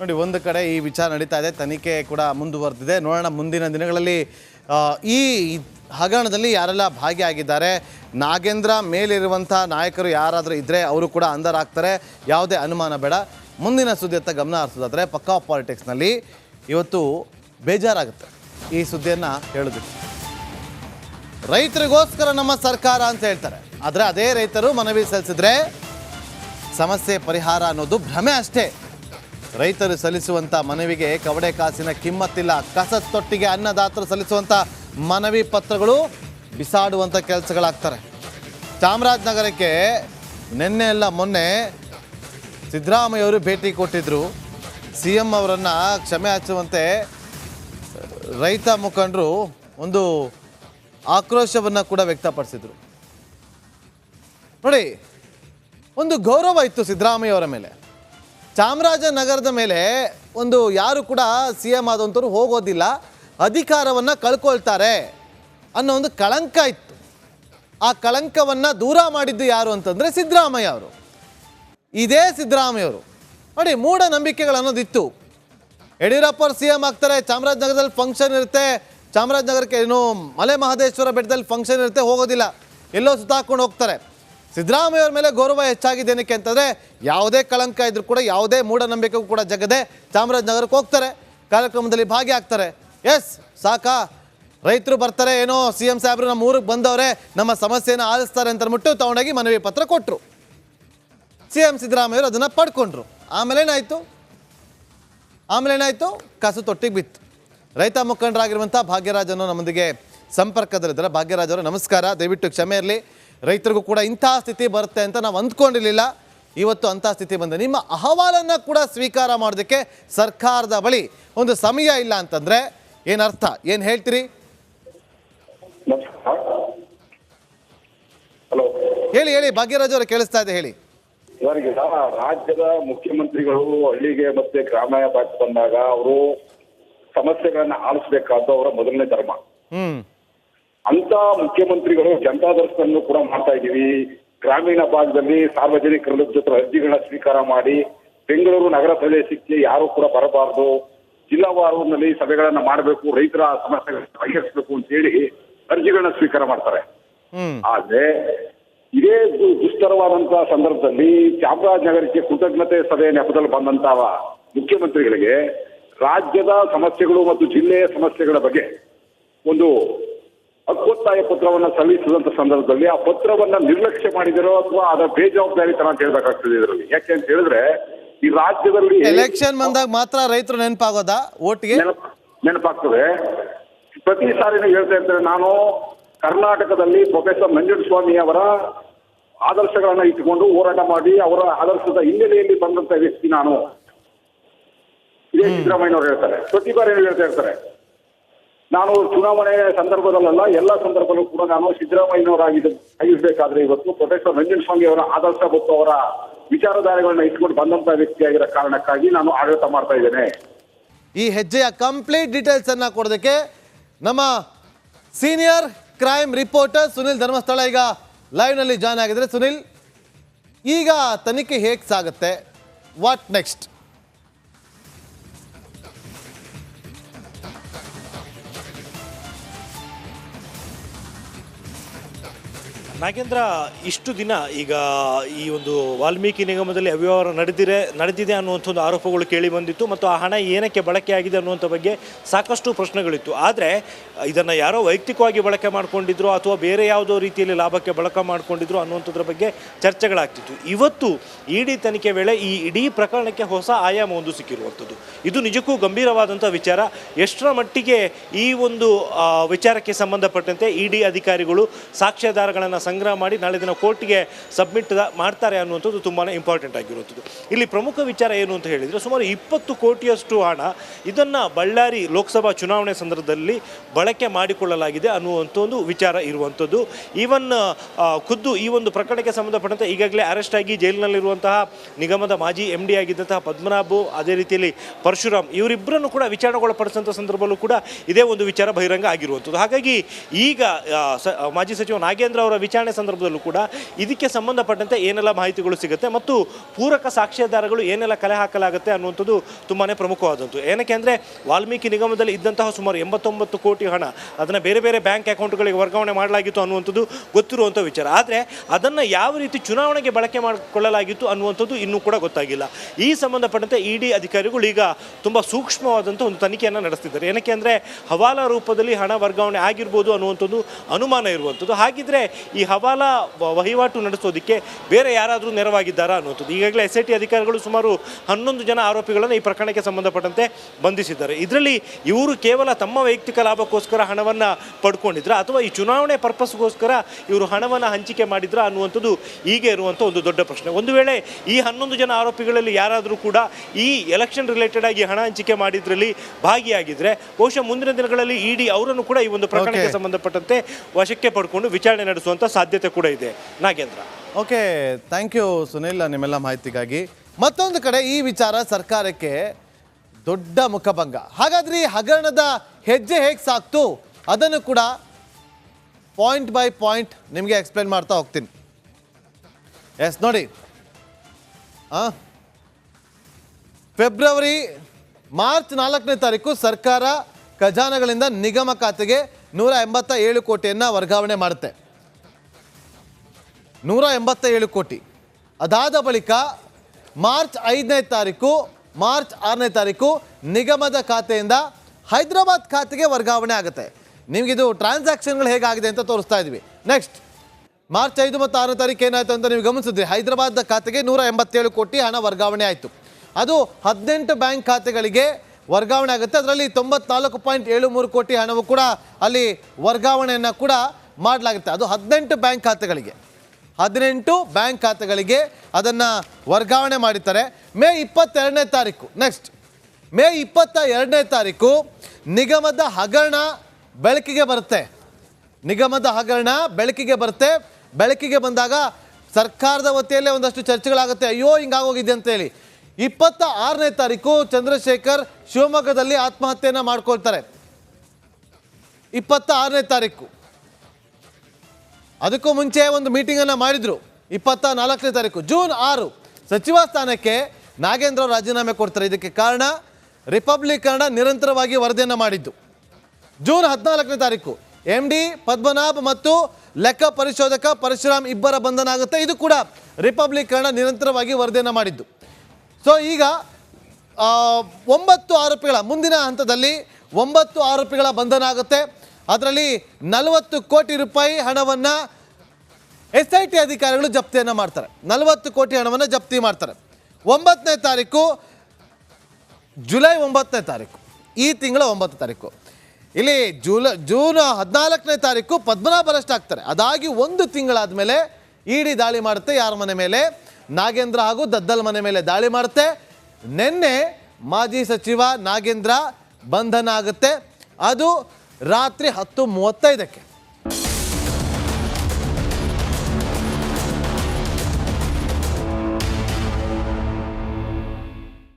ನೋಡಿ, ಒಂದು ಕಡೆ ಈ ವಿಚಾರ ನಡೀತಾ ಇದೆ, ತನಿಖೆ ಕೂಡ ಮುಂದುವರೆದಿದೆ. ನೋಡೋಣ ಮುಂದಿನ ದಿನಗಳಲ್ಲಿ ಈ ಹಗರಣದಲ್ಲಿ ಯಾರೆಲ್ಲ ಭಾಗಿಯಾಗಿದ್ದಾರೆ. ನಾಗೇಂದ್ರ ಮೇಲಿರುವಂಥ ನಾಯಕರು ಯಾರಾದರೂ ಇದ್ದರೆ ಅವರು ಕೂಡ ಅಂಧರಾಗ್ತಾರೆ ಯಾವುದೇ ಅನುಮಾನ ಬೇಡ. ಮುಂದಿನ ಸುದ್ದಿಯತ್ತ ಗಮನ ಹರಿಸೋದಾದರೆ, ಪಕ್ಕಾ ಪಾಲಿಟಿಕ್ಸ್ನಲ್ಲಿ ಇವತ್ತು ಬೇಜಾರಾಗುತ್ತೆ. ಈ ಸುದ್ದಿಯನ್ನು ಹೇಳೋದಕ್ಕೆ ರೈತರಿಗೋಸ್ಕರ ನಮ್ಮ ಸರ್ಕಾರ ಅಂತ ಹೇಳ್ತಾರೆ. ಆದರೆ ಅದೇ ರೈತರು ಮನವಿ ಸಲ್ಲಿಸಿದ್ರೆ ಸಮಸ್ಯೆ ಪರಿಹಾರ ಅನ್ನೋದು ಭ್ರಮೆ ಅಷ್ಟೇ. ರೈತರು ಸಲ್ಲಿಸುವಂಥ ಮನವಿಗೆ ಕವಡೆ ಕಾಸಿನ ಕಿಮ್ಮತ್ತಿಲ್ಲ. ಕಸ ತೊಟ್ಟಿಗೆ ಅನ್ನದಾತರು ಸಲ್ಲಿಸುವಂಥ ಮನವಿ ಪತ್ರಗಳು ಬಿಸಾಡುವಂಥ ಕೆಲಸಗಳಾಗ್ತಾರೆ ಚಾಮರಾಜನಗರಕ್ಕೆ ನಿನ್ನೆ ಎಲ್ಲ ಮೊನ್ನೆ ಸಿದ್ದರಾಮಯ್ಯವರು ಭೇಟಿ ಕೊಟ್ಟಿದ್ದರು ಸಿ ಎಂ ಅವರನ್ನು ಕ್ಷಮೆ ಹಚ್ಚುವಂತೆ ರೈತ ಮುಖಂಡರು ಒಂದು ಆಕ್ರೋಶವನ್ನು ಕೂಡ ವ್ಯಕ್ತಪಡಿಸಿದರು. ನೋಡಿ, ಒಂದು ಗೌರವ ಇತ್ತು ಸಿದ್ದರಾಮಯ್ಯ ಅವರ ಮೇಲೆ. ಚಾಮರಾಜನಗರದ ಮೇಲೆ ಒಂದು ಯಾರು ಕೂಡ ಸಿ ಎಂ ಆದಂಥವ್ರು ಹೋಗೋದಿಲ್ಲ, ಅಧಿಕಾರವನ್ನು ಕಳ್ಕೊಳ್ತಾರೆ ಅನ್ನೋ ಒಂದು ಕಳಂಕ ಇತ್ತು. ಆ ಕಳಂಕವನ್ನು ದೂರ ಮಾಡಿದ್ದು ಯಾರು ಅಂತಂದರೆ ಸಿದ್ದರಾಮಯ್ಯ ಅವರು. ಇದೇ ಸಿದ್ದರಾಮಯ್ಯವರು ನೋಡಿ ಮೂಢನಂಬಿಕೆಗಳು ಅನ್ನೋದಿತ್ತು. ಯಡಿಯೂರಪ್ಪ ಅವ್ರು ಸಿ ಎಂ ಆಗ್ತಾರೆ, ಚಾಮರಾಜನಗರದಲ್ಲಿ ಫಂಕ್ಷನ್ ಇರುತ್ತೆ, ಚಾಮರಾಜನಗರಕ್ಕೆ ಏನು ಮಲೆ ಮಹದೇಶ್ವರ ಬೆಟ್ಟದಲ್ಲಿ ಫಂಕ್ಷನ್ ಇರುತ್ತೆ, ಹೋಗೋದಿಲ್ಲ. ಎಲ್ಲೋ ಸುತ್ತಾಕೊಂಡು ಹೋಗ್ತಾರೆ. ಸಿದ್ದರಾಮಯ್ಯ ಅವರ ಮೇಲೆ ಗೌರವ ಹೆಚ್ಚಾಗಿದೆ ಏನಕ್ಕೆ ಅಂತಂದರೆ ಯಾವುದೇ ಕಳಂಕ ಇದ್ರೂ ಕೂಡ, ಯಾವುದೇ ಮೂಢನಂಬಿಕೆಗೂ ಕೂಡ ಜಗದೆ ಚಾಮರಾಜನಗರಕ್ಕೆ ಹೋಗ್ತಾರೆ. ಕಾರ್ಯಕ್ರಮದಲ್ಲಿ ಭಾಗಿಯಾಗ್ತಾರೆ. ಎಸ್ ಸಾಕಾ. ರೈತರು ಬರ್ತಾರೆ, ಏನೋ ಸಿ ಎಂ ಸಾಹೇಬರು ನಮ್ಮ ಊರಿಗೆ ಬಂದವರೇ, ನಮ್ಮ ಸಮಸ್ಯೆನ ಆಲಿಸ್ತಾರೆ ಅಂತ ಅಂದ್ಬಿಟ್ಟು ತಗೊಂಡೋಗಿ ಮನವಿ ಪತ್ರ ಕೊಟ್ಟರು ಸಿ ಎಂ ಸಿದ್ದರಾಮಯ್ಯವರು ಅದನ್ನು ಪಡ್ಕೊಂಡ್ರು. ಆಮೇಲೆ ಏನಾಯಿತು? ಆಮೇಲೆ ಏನಾಯಿತು? ಕಸು ತೊಟ್ಟಿಗೆ ಬಿತ್ತು. ರೈತ ಮುಖಂಡರಾಗಿರುವಂಥ ಭಾಗ್ಯರಾಜನು ನಮ್ಮೊಂದಿಗೆ ಸಂಪರ್ಕದಲ್ಲಿದ್ದಾರೆ. ಭಾಗ್ಯರಾಜ್ ನಮಸ್ಕಾರ. ದಯವಿಟ್ಟು ಕ್ಷಮೆ ಇರಲಿ. ರೈತರಿಗೂ ಕೂಡ ಇಂಥ ಸ್ಥಿತಿ ಬರುತ್ತೆ ಅಂತ ನಾವು ಅಂದ್ಕೊಂಡಿರಲಿಲ್ಲ. ಇವತ್ತು ಅಂಥ ಸ್ಥಿತಿ ಬಂದ ನಿಮ್ಮ ಅಹವಾಲನ್ನು ಕೂಡ ಸ್ವೀಕಾರ ಮಾಡೋದಕ್ಕೆ ಸರ್ಕಾರದ ಬಳಿ ಒಂದು ಸಮಯ ಇಲ್ಲ ಅಂತಂದರೆ ಏನರ್ಥ ಏನು ಹೇಳ್ತೀರಿ? ಹೇಳಿ ಹೇಳಿ ಭಾಗ್ಯರಾಜ್ ಅವರು ಕೇಳಿಸ್ತಾ ಇದೆ ಹೇಳಿ. ಇವರಿಗೆ ರಾಜ್ಯದ ಮುಖ್ಯಮಂತ್ರಿಗಳು ಹಳ್ಳಿಗೆ ಮತ್ತೆ ಗ್ರಾಮೀಣ ಭಾಗಕ್ಕೆ ಬಂದಾಗ ಅವರು ಸಮಸ್ಯೆಗಳನ್ನ ಆಲಿಸಬೇಕಾದ ಅವರ ಮೊದಲನೇ ಧರ್ಮ. ಅಂತ ಮುಖ್ಯಮಂತ್ರಿಗಳು ಜನತಾ ದರ್ಶನ ಕೂಡ ಮಾಡ್ತಾ ಇದ್ದೀವಿ. ಗ್ರಾಮೀಣ ಭಾಗದಲ್ಲಿ ಸಾರ್ವಜನಿಕರ ಜೊತೆ ಅರ್ಜಿಗಳನ್ನ ಸ್ವೀಕಾರ ಮಾಡಿ ಬೆಂಗಳೂರು ನಗರ ಪ್ರದೇಶಕ್ಕೆ ಯಾರು ಕೂಡ ಬರಬಾರದು. ಜಿಲ್ಲಾವಾರದಲ್ಲಿ ಸಭೆಗಳನ್ನ ಮಾಡಬೇಕು ರೈತರ ಸಮಸ್ಯೆಗಳನ್ನ ಬಗೆಹರಿಸಬೇಕು ಅಂತ ಹೇಳಿ ಅರ್ಜಿಗಳನ್ನ ಸ್ವೀಕಾರ ಮಾಡ್ತಾರೆ. ಆದ್ರೆ ಇದೇ ದುಸ್ತರವಾದಂತಹ ಸಂದರ್ಭದಲ್ಲಿ ಚಾಮರಾಜನಗರಕ್ಕೆ ಕೃತಜ್ಞತೆ ಸಭೆ ನೆಪದಲ್ಲಿ ಬಂದಂತಹ ಮುಖ್ಯಮಂತ್ರಿಗಳಿಗೆ ರಾಜ್ಯದ ಸಮಸ್ಯೆಗಳು ಮತ್ತು ಜಿಲ್ಲೆಯ ಸಮಸ್ಯೆಗಳ ಬಗ್ಗೆ ಒಂದು ಹಕ್ಕೊತ್ತಾಯ ಪತ್ರವನ್ನ ಸಲ್ಲಿಸಿದಂತ ಸಂದರ್ಭದಲ್ಲಿ ಆ ಪತ್ರವನ್ನ ನಿರ್ಲಕ್ಷ್ಯ ಮಾಡಿದಿರೋ ಅಥವಾ ಅದರ ಬೇಜವಾಬ್ದಾರಿ ತನ ಹೇಳ್ಬೇಕಾಗ್ತದೆ ಇದರಲ್ಲಿ. ಯಾಕೆ ಅಂತ ಹೇಳಿದ್ರೆ ಈ ರಾಜ್ಯದಲ್ಲಿ ಎಲೆಕ್ಷನ್ ಬಂದಾಗ ಮಾತ್ರ ರೈತರು ನೆನಪಾಗೋದಾ ಓಟ್ಗೆ ನೆನಪ ನೆನಪಾಗ್ತದೆ. ಪ್ರತಿ ಸಾರಿನೂ ಹೇಳ್ತಾ ಇರ್ತೇನೆ ನಾನು ಕರ್ನಾಟಕದಲ್ಲಿ ಪ್ರೊಫೆಸರ್ ಸ್ವಾಮಿ ಅವರ ಆದರ್ಶಗಳನ್ನ ಇಟ್ಟುಕೊಂಡು ಹೋರಾಟ ಮಾಡಿ ಅವರ ಆದರ್ಶದ ಹಿನ್ನೆಲೆಯಲ್ಲಿ ಬಂದಂತ ವ್ಯಕ್ತಿ ನಾನು. ಇದೇ ಸಿದ್ದರಾಮಯ್ಯನವರು ಹೇಳ್ತಾರೆ. ಪ್ರತಿ ಬಾರಿ ಹೇಳ್ತಾ ಇರ್ತಾರೆ. ನಾನು ಚುನಾವಣೆ ಸಂದರ್ಭದಲ್ಲ ಎಲ್ಲ ಸಂದರ್ಭದಲ್ಲೂ ಕೂಡ ನಾನು ಸಿದ್ದರಾಮಯ್ಯನವರಾಗಿದ್ದು. ಆಗಿರ್ಬೇಕಾದ್ರೆ ಇವತ್ತು ಪ್ರೊಫೆಸರ್ ನಂಜುಂಡಸ್ವಾಮಿ ಅವರ ಆದರ್ಶ ಮತ್ತು ಅವರ ವಿಚಾರಧಾರೆಗಳನ್ನ ಇಟ್ಕೊಂಡು ಬಂದಂತ ವ್ಯಕ್ತಿಯಾಗಿರೋ ಕಾರಣಕ್ಕಾಗಿ ನಾನು ಆಡಳಿತ ಮಾಡ್ತಾ ಇದ್ದೇನೆ. ಈ ಹೆಜ್ಜೆಯ ಕಂಪ್ಲೀಟ್ ಡೀಟೇಲ್ಸ್ ಅನ್ನ ಕೊಡೋದಕ್ಕೆ ನಮ್ಮ senior crime reporter Sunil Dharmasthala ಈಗ ಲೈವ್ನಲ್ಲಿ ಜಾಯ್ನ್ ಆಗಿದ್ರೆ ಸುನಿಲ್, ಈಗ ತನಿಖೆ ಹೇಗೆ ಸಾಗುತ್ತೆ? ವಾಟ್ ನೆಕ್ಸ್ಟ್ ನಾಗೇಂದ್ರ, ಇಷ್ಟು ದಿನ ಈಗ ಈ ಒಂದು ವಾಲ್ಮೀಕಿ ನಿಗಮದಲ್ಲಿ ಅವ್ಯವಹಾರ ನಡೆದಿದೆ ನಡೆದಿದೆ ಅನ್ನುವಂಥ ಒಂದು ಆರೋಪಗಳು ಕೇಳಿ ಬಂದಿತ್ತು ಮತ್ತು ಆ ಹಣ ಏನಕ್ಕೆ ಬಳಕೆ ಆಗಿದೆ ಅನ್ನುವಂಥ ಬಗ್ಗೆ ಸಾಕಷ್ಟು ಪ್ರಶ್ನೆಗಳಿತ್ತು. ಆದರೆ, ಇದನ್ನು ಯಾರೋ ವೈಯಕ್ತಿಕವಾಗಿ ಬಳಕೆ ಮಾಡಿಕೊಂಡಿದ್ರು ಅಥವಾ ಬೇರೆ ಯಾವುದೋ ರೀತಿಯಲ್ಲಿ ಲಾಭಕ್ಕೆ ಬಳಕೆ ಮಾಡಿಕೊಂಡಿದ್ರು ಅನ್ನುವಂಥದ್ರ ಬಗ್ಗೆ ಚರ್ಚೆಗಳಾಗ್ತಿತ್ತು. ಇವತ್ತು ಇಡಿ ತನಿಖೆ ವೇಳೆ ಈ ಇಡೀ ಪ್ರಕರಣಕ್ಕೆ ಹೊಸ ಆಯಾಮ ಒಂದು ಸಿಕ್ಕಿರುವಂಥದ್ದು. ಇದು ನಿಜಕ್ಕೂ ಗಂಭೀರವಾದಂಥ ವಿಚಾರ. ಎಷ್ಟರ ಮಟ್ಟಿಗೆ ಈ ಒಂದು ವಿಚಾರಕ್ಕೆ ಸಂಬಂಧಪಟ್ಟಂತೆ ಇಡಿ ಅಧಿಕಾರಿಗಳು ಸಾಕ್ಷ್ಯಾಧಾರಗಳನ್ನು ಸಂಗ್ರಹ ಮಾಡಿ ನಾಳೆ ದಿನ ಕೋರ್ಟ್ಗೆ ಸಬ್ಮಿಟ್ ಮಾಡ್ತಾರೆ ಅನ್ನುವಂಥದ್ದು ತುಂಬಾ ಇಂಪಾರ್ಟೆಂಟ್ ಆಗಿರುವಂಥದ್ದು. ಇಲ್ಲಿ ಪ್ರಮುಖ ವಿಚಾರ ಏನು ಅಂತ ಹೇಳಿದರೆ ಸುಮಾರು ಇಪ್ಪತ್ತು ಕೋಟಿಯಷ್ಟು ಹಣ ಇದನ್ನು ಬಳ್ಳಾರಿ ಲೋಕಸಭಾ ಚುನಾವಣೆ ಸಂದರ್ಭದಲ್ಲಿ ಬಳಕೆ ಮಾಡಿಕೊಳ್ಳಲಾಗಿದೆ ಅನ್ನುವಂಥ ಒಂದು ವಿಚಾರ ಇರುವಂಥದ್ದು. ಈವನ್ ಖುದ್ದು ಈ ಒಂದು ಪ್ರಕರಣಕ್ಕೆ ಸಂಬಂಧಪಟ್ಟಂತೆ ಈಗಾಗಲೇ ಅರೆಸ್ಟ್ ಆಗಿ ಜೈಲಿನಲ್ಲಿರುವಂತಹ ನಿಗಮದ ಮಾಜಿ ಎಂ ಡಿ ಆಗಿದ್ದಂತಹ ಪದ್ಮನಾಭು, ಅದೇ ರೀತಿಯಲ್ಲಿ ಪರಶುರಾಮ್ ಇವರಿಬ್ಬರನ್ನು ಕೂಡ ವಿಚಾರಣೆಗೊಳಪಡಿಸಿದಂಥ ಸಂದರ್ಭದಲ್ಲೂ ಕೂಡ ಇದೇ ಒಂದು ವಿಚಾರ ಬಹಿರಂಗ ಆಗಿರುವಂಥದ್ದು. ಹಾಗಾಗಿ ಈಗ ಮಾಜಿ ಸಚಿವ ನಾಗೇಂದ್ರ ಅವರ ವಿಚಾರಣೆ ಸಂದರ್ಭದಲ್ಲೂ ಕೂಡ ಇದಕ್ಕೆ ಸಂಬಂಧಪಟ್ಟಂತೆ ಏನೆಲ್ಲ ಮಾಹಿತಿಗಳು ಸಿಗುತ್ತೆ ಮತ್ತು ಪೂರಕ ಸಾಕ್ಷ್ಯಾಧಾರಗಳು ಏನೆಲ್ಲ ಕಲೆ ಹಾಕಲಾಗುತ್ತೆ ಅನ್ನುವಂಥದ್ದು ತುಂಬಾ ಪ್ರಮುಖವಾದಂಥದ್ದು. ಏನಕ್ಕೆ ಅಂದರೆ ವಾಲ್ಮೀಕಿ ನಿಗಮದಲ್ಲಿ ಇದ್ದಂತಹ ಸುಮಾರು ಎಂಬತ್ತೊಂಬತ್ತು ಕೋಟಿ ಹಣ ಅದನ್ನು ಬೇರೆ ಬೇರೆ ಬ್ಯಾಂಕ್ ಅಕೌಂಟ್ಗಳಿಗೆ ವರ್ಗಾವಣೆ ಮಾಡಲಾಗಿತ್ತು ಅನ್ನುವಂಥದ್ದು ಗೊತ್ತಿರುವಂಥ ವಿಚಾರ. ಆದರೆ ಅದನ್ನು ಯಾವ ರೀತಿ ಚುನಾವಣೆಗೆ ಬಳಕೆ ಮಾಡಿಕೊಳ್ಳಲಾಗಿತ್ತು ಅನ್ನುವಂಥದ್ದು ಇನ್ನೂ ಕೂಡ ಗೊತ್ತಾಗಿಲ್ಲ. ಈ ಸಂಬಂಧಪಟ್ಟಂತೆ ಇ ಅಧಿಕಾರಿಗಳು ಈಗ ತುಂಬ ಸೂಕ್ಷ್ಮವಾದಂಥ ಒಂದು ತನಿಖೆಯನ್ನು ನಡೆಸ್ತಿದ್ದಾರೆ. ಏನಕ್ಕೆ ಅಂದರೆ ಹವಾಲಾ ರೂಪದಲ್ಲಿ ಹಣ ವರ್ಗಾವಣೆ ಆಗಿರ್ಬೋದು ಅನ್ನುವಂಥದ್ದು ಅನುಮಾನ ಇರುವಂಥದ್ದು. ಹಾಗಿದ್ರೆ ಈ ಹವಾಲಾ ವಹಿವಾಟು ನಡೆಸೋದಕ್ಕೆ ಬೇರೆ ಯಾರಾದರೂ ನೆರವಾಗಿದ್ದಾರಾ ಅನ್ನುವಂಥದ್ದು. ಈಗಾಗಲೇ ಎಸ್ ಐ ಟಿ ಅಧಿಕಾರಿಗಳು ಸುಮಾರು ಹನ್ನೊಂದು ಜನ ಆರೋಪಿಗಳನ್ನು ಈ ಪ್ರಕರಣಕ್ಕೆ ಸಂಬಂಧಪಟ್ಟಂತೆ ಬಂಧಿಸಿದ್ದಾರೆ. ಇದರಲ್ಲಿ ಇವರು ಕೇವಲ ತಮ್ಮ ವೈಯಕ್ತಿಕ ಲಾಭಕ್ಕೋಸ್ಕರ ಹಣವನ್ನು ಪಡ್ಕೊಂಡಿದ್ರ ಅಥವಾ ಈ ಚುನಾವಣೆ ಪರ್ಪಸ್ಗೋಸ್ಕರ ಇವರು ಹಣವನ್ನು ಹಂಚಿಕೆ ಮಾಡಿದ್ರ ಅನ್ನುವಂಥದ್ದು ಈಗ ಇರುವಂಥ ಒಂದು ದೊಡ್ಡ ಪ್ರಶ್ನೆ. ಒಂದು ವೇಳೆ ಈ ಹನ್ನೊಂದು ಜನ ಆರೋಪಿಗಳಲ್ಲಿ ಯಾರಾದರೂ ಕೂಡ ಈ ಎಲೆಕ್ಷನ್ ರಿಲೇಟೆಡ್ ಆಗಿ ಹಣ ಹಂಚಿಕೆ ಮಾಡಿದ್ರಲ್ಲಿ ಭಾಗಿಯಾಗಿದ್ರೆ ಬಹುಶಃ ಮುಂದಿನ ದಿನಗಳಲ್ಲಿ ಇಡಿ ಅವರನ್ನು ಕೂಡ ಈ ಒಂದು ಪ್ರಕರಣಕ್ಕೆ ಸಂಬಂಧಪಟ್ಟಂತೆ ವಶಕ್ಕೆ ಪಡ್ಕೊಂಡು ವಿಚಾರಣೆ ನಡೆಸುವಂಥ ಸಾಧ್ಯತೆ ಕೂಡ ಇದೆ. Nagendra. Okay thank you Sunil, ನಿಮ್ಮೆಲ್ಲ ಮಾಹಿತಿಗಾಗಿ. ಮತ್ತೊಂದು ಕಡೆ ಈ ವಿಚಾರ ಸರ್ಕಾರಕ್ಕೆ ದೊಡ್ಡ ಮುಖಭಂಗ. ಹಾಗಾದ್ರೆ ಈ ಹಗರಣದ ಹೆಜ್ಜೆ ಹೇಗೆ ಸಾಕ್ತು? ಅದನ್ನು ಕೂಡ ಪಾಯಿಂಟ್ ಬೈ ಪಾಯಿಂಟ್ ನಿಮಗೆ ಎಕ್ಸ್ಪ್ಲೇನ್ ಮಾಡ್ತಾ ಹೋಗ್ತೀನಿ. ಎಸ್ ನೋಡಿ. ಹಾಂ ಫೆಬ್ರವರಿ ಮಾರ್ಚ್ ನಾಲ್ಕನೇ ತಾರೀಕು ಸರ್ಕಾರ ಖಜಾನೆಗಳಿಂದ ನಿಗಮ ಖಾತೆಗೆ ನೂರ ಎಂಬತ್ತ ಏಳು ಕೋಟಿಯನ್ನು ವರ್ಗಾವಣೆ ಮಾಡುತ್ತೆ. ನೂರ ಎಂಬತ್ತ ಏಳು ಕೋಟಿ. ಅದಾದ ಬಳಿಕ ಮಾರ್ಚ್ ಐದನೇ ತಾರೀಕು, ಮಾರ್ಚ್ ಆರನೇ ತಾರೀಕು ನಿಗಮದ ಖಾತೆಯಿಂದ ಹೈದರಾಬಾದ್ ಖಾತೆಗೆ ವರ್ಗಾವಣೆ ಆಗುತ್ತೆ. ನಿಮಗಿದು ಟ್ರಾನ್ಸಾಕ್ಷನ್ಗಳು ಹೇಗಾಗಿದೆ ಅಂತ ತೋರಿಸ್ತಾ ಇದ್ವಿ. ನೆಕ್ಸ್ಟ್ ಮಾರ್ಚ್ ಐದು ಮತ್ತು ಆರನೇ ತಾರೀಕು ಏನಾಯಿತು ಅಂತ ನೀವು ಗಮನಿಸಿದ್ರಿ. ಹೈದರಾಬಾದ್ ಖಾತೆಗೆ ನೂರ ಎಂಬತ್ತೇಳು ಕೋಟಿ ಹಣ ವರ್ಗಾವಣೆ ಆಯಿತು. ಅದು ಹದಿನೆಂಟು ಬ್ಯಾಂಕ್ ಖಾತೆಗಳಿಗೆ ವರ್ಗಾವಣೆ ಆಗುತ್ತೆ. ಅದರಲ್ಲಿ ತೊಂಬತ್ನಾಲ್ಕು ಪಾಯಿಂಟ್ ಏಳು ಮೂರು ಕೋಟಿ ಹಣವು ಕೂಡ ಅಲ್ಲಿ ವರ್ಗಾವಣೆಯನ್ನು ಕೂಡ ಮಾಡಲಾಗುತ್ತೆ. ಅದು ಹದಿನೆಂಟು ಬ್ಯಾಂಕ್ ಖಾತೆಗಳಿಗೆ. ಹದಿನೆಂಟು ಬ್ಯಾಂಕ್ ಖಾತೆಗಳಿಗೆ ಅದನ್ನು ವರ್ಗಾವಣೆ ಮಾಡಿದ್ದಾರೆ ಮೇ ಇಪ್ಪತ್ತೆರಡನೇ ತಾರೀಕು ನೆಕ್ಸ್ಟ್ ಮೇ ಇಪ್ಪತ್ತ ಎರಡನೇ ತಾರೀಕು ನಿಗಮದ ಹಗರಣ ಬೆಳಕಿಗೆ ಬರುತ್ತೆ. ನಿಗಮದ ಹಗರಣ ಬೆಳಕಿಗೆ ಬರುತ್ತೆ. ಬೆಳಕಿಗೆ ಬಂದಾಗ ಸರ್ಕಾರದ ವತಿಯಲ್ಲೇ ಒಂದಷ್ಟು ಚರ್ಚೆಗಳಾಗುತ್ತೆ. ಅಯ್ಯೋ, ಹಿಂಗಾಗೋಗಿದೆ ಅಂತೇಳಿ ಇಪ್ಪತ್ತ ಆರನೇ ತಾರೀಕು ಚಂದ್ರಶೇಖರ್ ಶಿವಮೊಗ್ಗದಲ್ಲಿ ಆತ್ಮಹತ್ಯೆಯನ್ನು ಮಾಡ್ಕೊಳ್ತಾರೆ. ಇಪ್ಪತ್ತ ಆರನೇ ತಾರೀಕು. ಅದಕ್ಕೂ ಮುಂಚೆ ಒಂದು ಮೀಟಿಂಗನ್ನು ಮಾಡಿದರು. ಇಪ್ಪತ್ತ ನಾಲ್ಕನೇ ತಾರೀಕು, ಜೂನ್ ಆರು. ಸಚಿವ ಸ್ಥಾನಕ್ಕೆ ನಾಗೇಂದ್ರ ರಾಜೀನಾಮೆ ಕೊಡ್ತಾರೆ. ಇದಕ್ಕೆ ಕಾರಣ ರಿಪಬ್ಲಿಕ್ ನಿರಂತರವಾಗಿ ವರದಿಯನ್ನು ಮಾಡಿದ್ದು. ಜೂನ್ ಹದಿನಾಲ್ಕನೇ ತಾರೀಕು ಎಂ ಡಿ ಪದ್ಮನಾಭ್ ಮತ್ತು ಲೆಕ್ಕ ಪರಿಶೋಧಕ ಪರಶುರಾಮ್ ಇಬ್ಬರ ಬಂಧನ ಆಗುತ್ತೆ. ಇದು ಕೂಡ ರಿಪಬ್ಲಿಕ್ ನಿರಂತರವಾಗಿ ವರದಿಯನ್ನು ಮಾಡಿದ್ದು. ಸೊ ಈಗ ಒಂಬತ್ತು ಆರೋಪಿಗಳ, ಮುಂದಿನ ಹಂತದಲ್ಲಿ ಒಂಬತ್ತು ಆರೋಪಿಗಳ ಬಂಧನ ಆಗುತ್ತೆ. ಅದರಲ್ಲಿ ನಲವತ್ತು ಕೋಟಿ ರೂಪಾಯಿ ಹಣವನ್ನು ಎಸ್ ಐ ಟಿ ಅಧಿಕಾರಿಗಳು ಜಪ್ತಿಯನ್ನು ಮಾಡ್ತಾರೆ. ನಲವತ್ತು ಕೋಟಿ ಹಣವನ್ನು ಜಪ್ತಿ ಮಾಡ್ತಾರೆ. ಒಂಬತ್ತನೇ ತಾರೀಕು, ಜುಲೈ ಒಂಬತ್ತನೇ ತಾರೀಕು. ಈ ತಿಂಗಳ ಒಂಬತ್ತು ತಾರೀಕು. ಇಲ್ಲಿ ಜೂಲ, ಜೂನ್ ಹದಿನಾಲ್ಕನೇ ತಾರೀಕು ಪದ್ಮನಾಭ ಅರೆಸ್ಟ್ ಆಗ್ತಾರೆ ಅದಾಗಿ ಒಂದು ತಿಂಗಳಾದ ಮೇಲೆ ಇಡಿ ದಾಳಿ ಮಾಡುತ್ತೆ ಯಾರ ಮನೆ ಮೇಲೆ? ನಾಗೇಂದ್ರ ಹಾಗೂ ದದ್ದಲ್ ಮನೆ ಮೇಲೆ ದಾಳಿ ಮಾಡುತ್ತೆ. ನಿನ್ನೆ ಮಾಜಿ ಸಚಿವ ನಾಗೇಂದ್ರ ಬಂಧನ ಆಗುತ್ತೆ. ಅದು ರಾತ್ರಿ ಹತ್ತು ಮೂವತ್ತೈದಕ್ಕೆ.